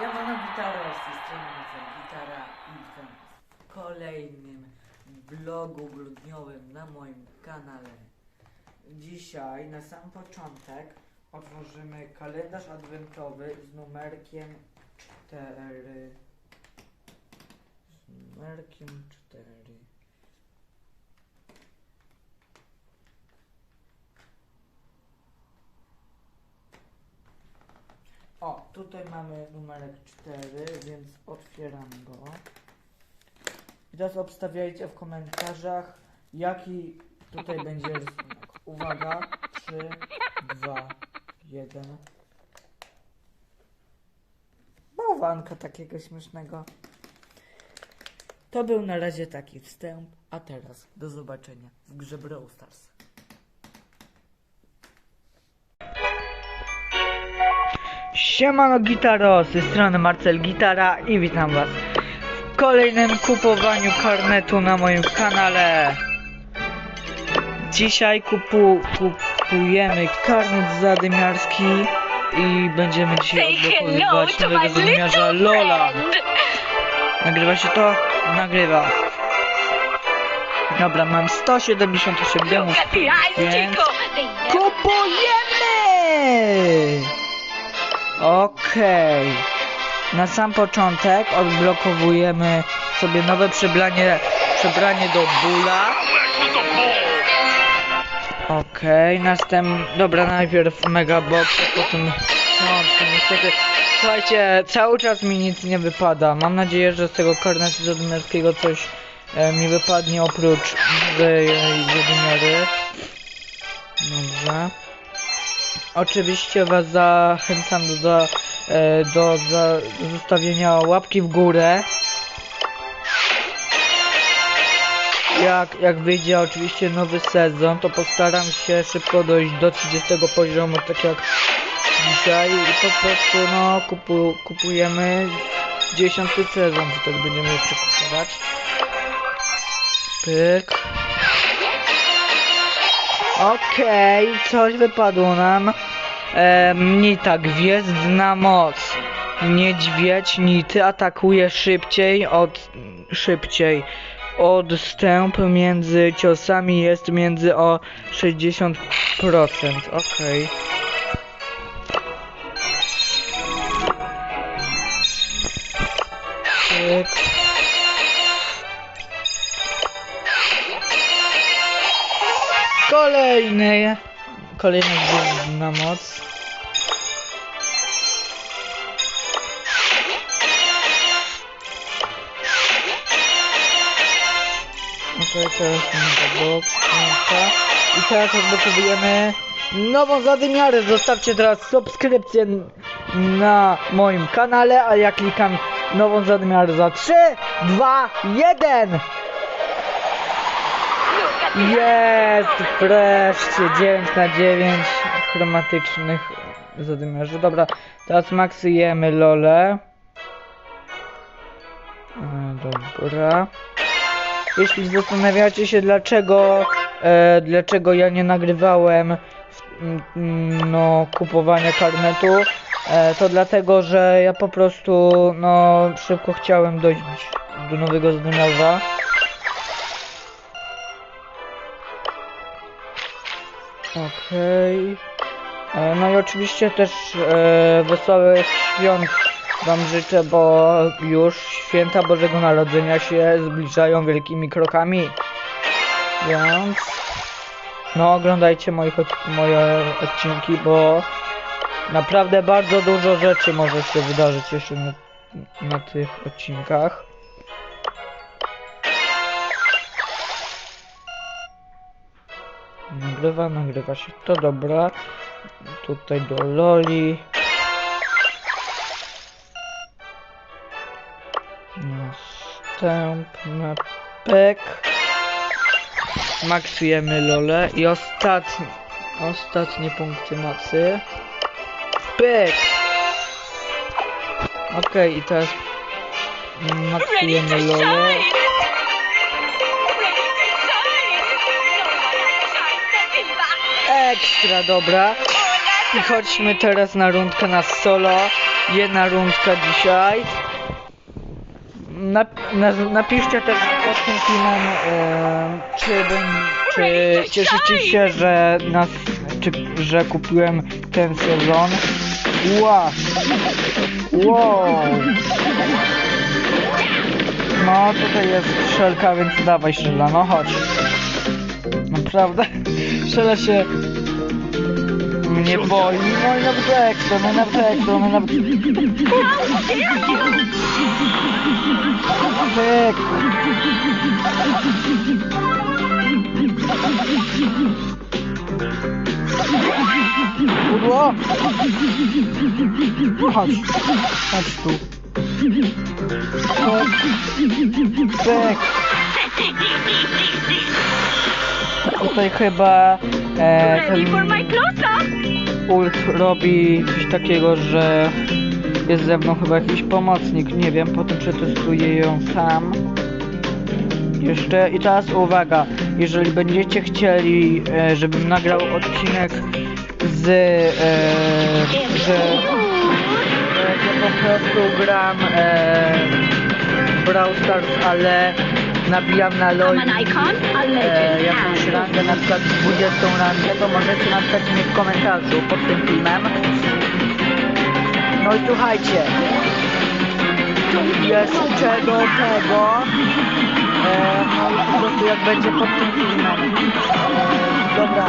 Siemano Gitara, z tej strony Gitara w kolejnym vlogu grudniowym na moim kanale. Dzisiaj na sam początek otworzymy kalendarz adwentowy z numerkiem 4. Z numerkiem 4. O, tutaj mamy numerek 4, więc otwieram go. I teraz obstawiajcie w komentarzach, jaki tutaj będzie rysunek. Uwaga, 3, 2, 1. Bałwanka takiego śmiesznego. To był na razie taki wstęp, a teraz do zobaczenia w grze Brawl Stars. Siemano Gitaro, z tej strony Marcel Gitara i witam was w kolejnym kupowaniu karnetu na moim kanale. Dzisiaj kupu, kupujemy karnet zadymiarski i będziemy dzisiaj odblokowywać nowego zadymiarza Lola. Nagrywa się to? Nagrywa. Dobra, mam 178 gemów, więc kupujemy! Okej. Na sam początek odblokowujemy sobie nowe przebranie, przebranie do bóla. Okej, następnie, dobra, najpierw mega box, a potem, no, niestety, słuchajcie, cały czas mi nic nie wypada, mam nadzieję, że z tego karnetu zadymiarskiego coś e, mi wypadnie oprócz nowej zadymiary. Dobrze. Oczywiście was zachęcam do, e, do, za, do zostawienia łapki w górę. Jak, jak wyjdzie oczywiście nowy sezon, to postaram się szybko dojść do 30 poziomu, tak jak dzisiaj i po prostu no kupu, kupujemy 10 sezon, to tak będziemy jeszcze kupować. Pyk. Okej, coś wypadło nam. E, Nita, gwiezdna moc. Niedźwiedź Nity atakuje szybciej od... szybciej. Odstęp między ciosami jest między o 60%. Okej. Pyk. Kolejny. Kolejna gwiezdna moc. Okej, teraz mamy box, piątka. I teraz odblokowujemy nową zadymiarę. Zostawcie teraz subskrypcję na moim kanale, a ja klikam nową zadymiarę za 3, 2, 1. Jest! Wreszcie 9 na 9 chromatycznych zadymiarzy. Dobra, teraz maksujemy lole. Dobra. Jeśli zastanawiacie się dlaczego e, dlaczego ja nie nagrywałem no kupowania karnetu, e, to dlatego, że ja po prostu no szybko chciałem dojść do nowego zadymiarza. Okej. E, No i oczywiście też e, wesołych świąt Wam życzę, bo już święta Bożego Narodzenia się zbliżają wielkimi krokami. Więc no oglądajcie moich, moje odcinki, bo naprawdę bardzo dużo rzeczy może się wydarzyć jeszcze na, na tych odcinkach. Nagrywa, nagrywa się to dobra. Tutaj do Loli. Następny pek. Maksujemy Lole i ostatni, ostatnie punkty mocy. Pyk! Okej, i teraz maksujemy to Ekstra dobra. I chodźmy teraz na rundkę na solo. jedna rundka dzisiaj. Nap, na, napiszcie też pod tym filmem, e, czy, czy cieszycie się, że, nas, czy, że kupiłem ten sezon. Wow! Wow! No tutaj jest szelka, więc dawaj szela, no chodź. Naprawdę? Szela się mnie boi, no i nawet ekstra, no i nawet ekstra, no i nawet... Pyk. Pudło! No chodź, chodź tu. Pyk. Tutaj chyba e, Ready for my ten close-up? Ult robi coś takiego, że jest ze mną chyba jakiś pomocnik, nie wiem, potem przetestuję ją sam. Jeszcze i teraz uwaga, jeżeli będziecie chcieli, e, żebym nagrał odcinek z, e, że, że ja po prostu gram e, Brawl Stars, ale nabijam na LoL. E, jakąś rangę, na przykład 20 rangę, to możecie napisać mi w komentarzu pod tym filmem. No i słuchajcie, jeszcze do tego, e, no po prostu jak będzie pod tym filmem, e, dobra,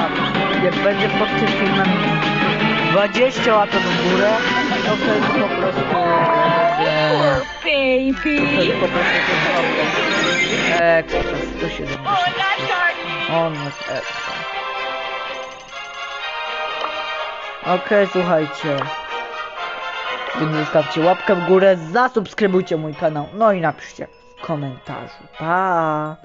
jak będzie pod tym filmem. 20 łapek w górę, wtedy po prostu Poor baby. po prostu to zrobię. Ekstra, 170. Oh, that's hard. On jest. Okej, słuchajcie. Więc zostawcie łapkę w górę, zasubskrybujcie mój kanał, no i napiszcie w komentarzu. Pa!